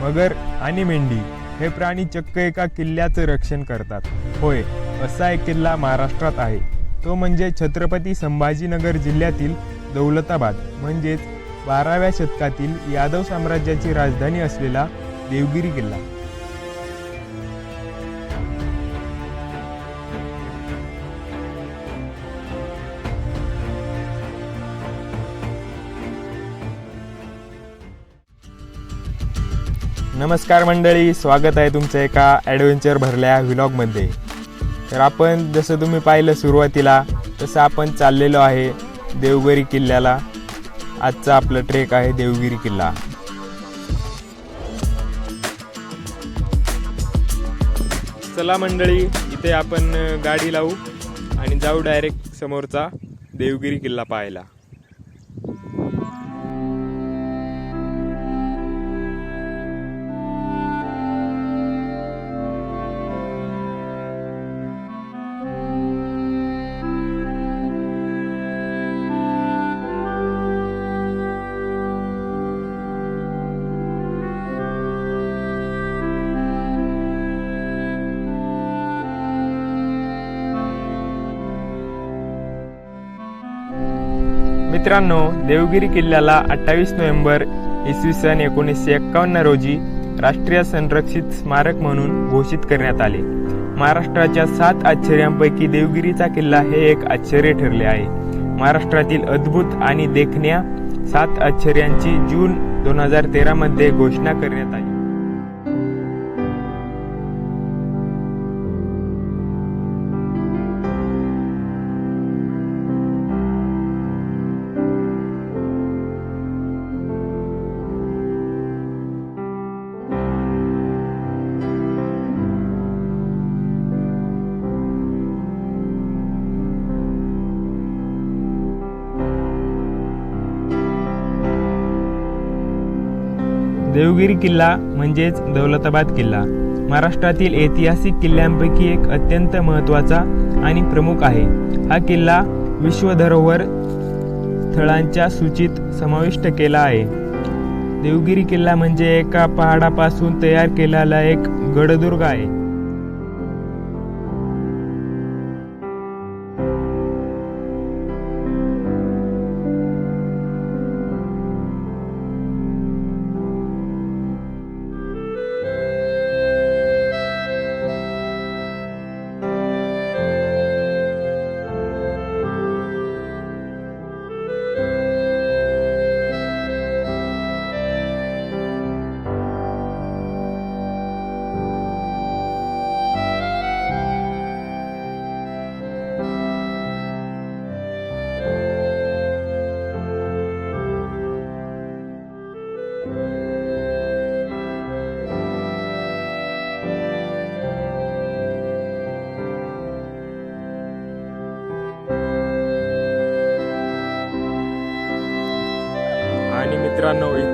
मगर आणि मेंढी हे प्राणी चक्क एका किल्ल्याचं रक्षण करतात. होय असा एक किल्ला महाराष्ट्रात आहे. तो म्हणजे छत्रपती संभाजीनगर जिल्ह्यातील दौलताबाद म्हणजेच बाराव्या शतकातील यादव साम्राज्याची राजधानी असलेला देवगिरी किल्ला. नमस्कार मंडळी स्वागत आहे तुमचं एका ॲडव्हेंचर भरल्या व्हिलॉगमध्ये तर आपण जसं तुम्ही पाहिलं सुरुवातीला तसं आपण चाललेलो आहे देवगिरी किल्ल्याला. आजचा आपलं ट्रेक आहे देवगिरी किल्ला. चला मंडळी इथे आपण गाडी लावू आणि जाऊ डायरेक्ट समोरचा देवगिरी किल्ला पाहायला. मित्रांनो देवगिरी किल्ल्याला अठ्ठावीस नोव्हेंबर इसवी सन एकोणीसशे एक्कावन्न रोजी राष्ट्रीय संरक्षित स्मारक म्हणून घोषित करण्यात आले. महाराष्ट्राच्या सात आश्चर्यांपैकी देवगिरीचा किल्ला हे एक आश्चर्य ठरले आहे. महाराष्ट्रातील अद्भुत आणि देखण्या सात आश्चर्यांची जून दोन हजार तेरामध्ये घोषणा करण्यात आली. देवगिरी किल्ला म्हणजेच दौलताबाद किल्ला. महाराष्ट्रातील ऐतिहासिक किल्ल्यांपैकी एक अत्यंत महत्त्वाचा आणि प्रमुख आहे. हा किल्ला विश्वधरोहर स्थळांच्या सूचीत समाविष्ट केला आहे. देवगिरी किल्ला म्हणजे एका पहाडापासून तयार केलेला एक गडदुर्ग आहे.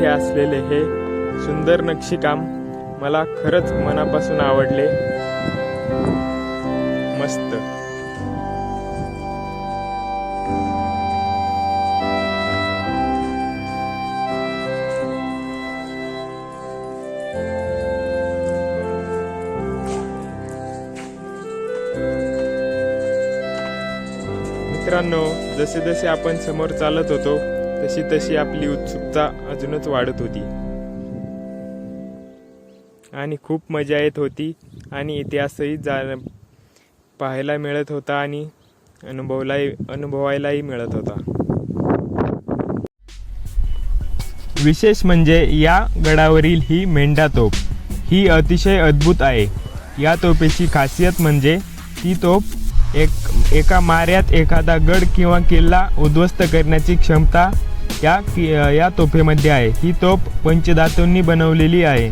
इथे असलेले हे सुंदर नक्षीकाम मला खरंच मनापासून आवडले. मस्त. मित्रांनो जसे जसे आपण समोर चालत होतो तशी तशी आपली उत्सुकता अजूनच वाढत होती. आणि खूप मजा येत होती आणि इतिहासही जा पाहायला मिळत होता आणि अनुभवलाही अनुभवायलाही मिळत होता. विशेष म्हणजे या गडावरील ही मेंढा तोप ही अतिशय अद्भुत आहे. या तोफेची खासियत म्हणजे ती तोप एक एका माऱ्यात एखादा गड किंवा किल्ला उद्ध्वस्त करण्याची क्षमता या कि या तोफेमध्ये आहे. ही तोफ पंचधातूंनी बनवलेली आहे.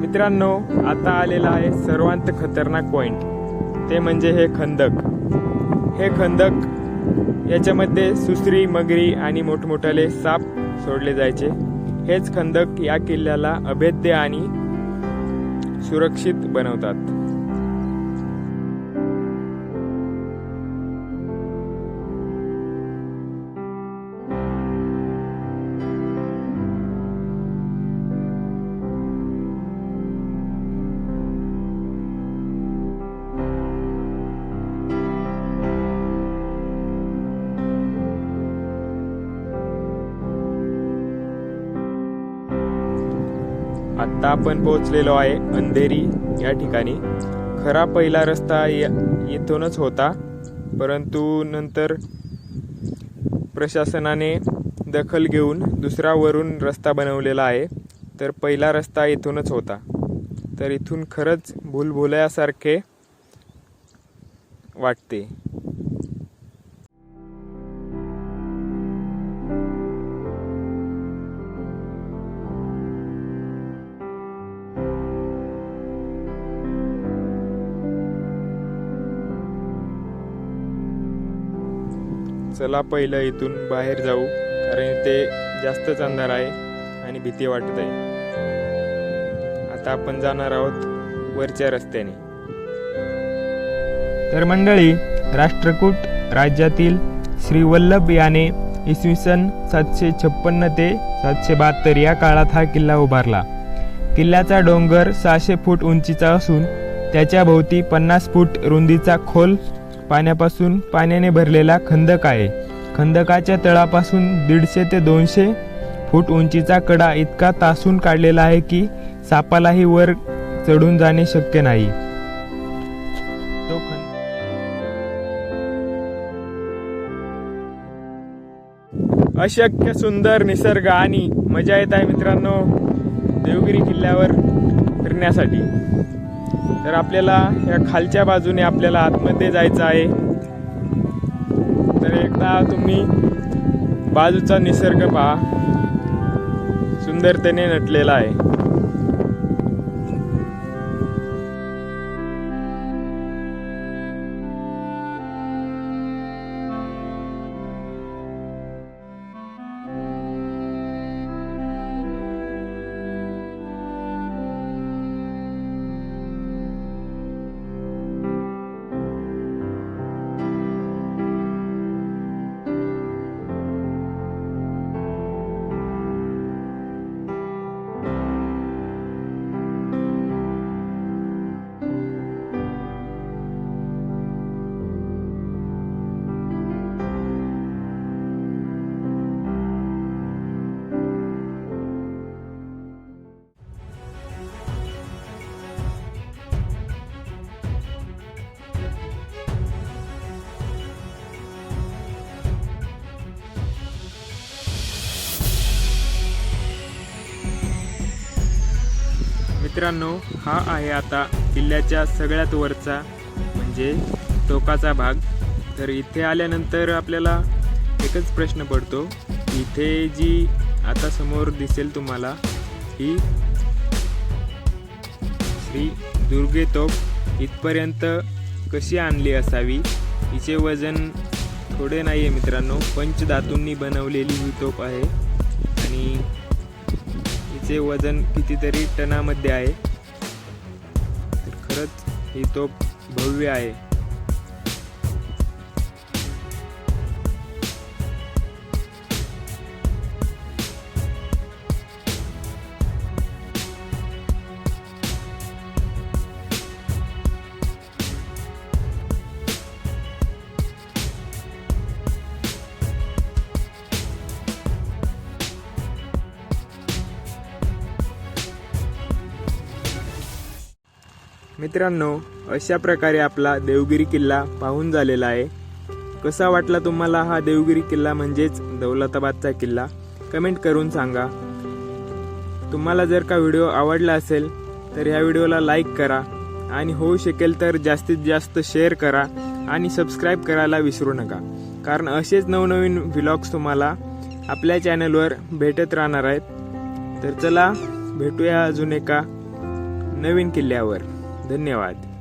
मित्रांनो आता आलेला आहे सर्वांत खतरनाक पॉइंट ते म्हणजे हे खंदक. हे खंदक याच्यामध्ये सुसरी मगरी आणि मोठमोठाले साप सोडले जायचे. हेच खंदक या किल्ल्याला अभेद्य आणि सुरक्षित बनवतात. आता आपण पोहोचलेलो आहे अंधेरी या ठिकाणी. खरा पहिला रस्ता येथूनच होता परंतु नंतर प्रशासनाने दखल घेऊन दुसरा वरून रस्ता बनवलेला आहे तर पहिला रस्ता इथूनच होता. तर इथून खरंच भूलभुलयासारखे वाटते. चला पहिलं इथून बाहेर जाऊ कारण ते जास्तच अंधार आहे आणि भीती वाटत आहे. आता आपण जाणार आहोत वरच्या रस्त्याने. तर मंडळी राष्ट्रकूट राज्यातील श्री वल्लभ याने इसवी सन सातशे छप्पन्न ते सातशे बहात्तर या काळात हा किल्ला उभारला. किल्ल्याचा डोंगर सहाशे फूट उंचीचा असून त्याच्या भोवती पन्नास फूट रुंदीचा खोल पाण्यापासून पाण्याने भरलेला खंदक आहे. खंदकाच्या तळापासून दीडशे ते दोनशे फूट उंचीचा कडा इतका तासून काढलेला आहे की सापालाही वर चढून जाणे शक्य नाही. तो अशक्य सुंदर निसर्ग आणि मजा येत आहे मित्रांनो. देवगिरी किल्ल्यावर फिरण्यासाठी. तर आपल्याला या खालच्या बाजूने आपल्याला आतमध्ये जायचं आहे. तर एकदा तुम्ही बाजूचा निसर्ग पहा. सुंदरतेने नटलेला आहे. मित्रांनो हा आहे आता किल्ल्याच्या सगळ्यात वरचा म्हणजे टोकाचा भाग. तर इथे आल्यानंतर आपल्याला एकच प्रश्न पडतो. इथे जी आता समोर दिसेल तुम्हाला ही श्री दुर्गे तोफ इथपर्यंत कशी आणली असावी? हिचे वजन थोडे नाही आहे मित्रांनो पंचधातूंनी बनवलेली ही तोफ आहे. आणि चे वजन कितीतरी टनामध्ये आहे. तर खरंच ही तोफ भव्य आहे. मित्रांनो अशा प्रकारे आपला देवगिरी किल्ला पाहून झालेला आहे. कसा वाटला तुम्हाला हा देवगिरी किल्ला म्हणजेच दौलताबादचा किल्ला? कमेंट करून सांगा. तुम्हाला जर का व्हिडिओ आवडला असेल तर ह्या व्हिडिओला लाईक करा आणि होऊ शकेल तर जास्तीत जास्त शेअर करा आणि सबस्क्राईब करायला विसरू नका. कारण असेच नवनवीन व्लॉग्स तुम्हाला आपल्या चॅनलवर भेटत राहणार आहेत. तर चला भेटूया अजून एका नवीन किल्ल्यावर. धन्यवाद.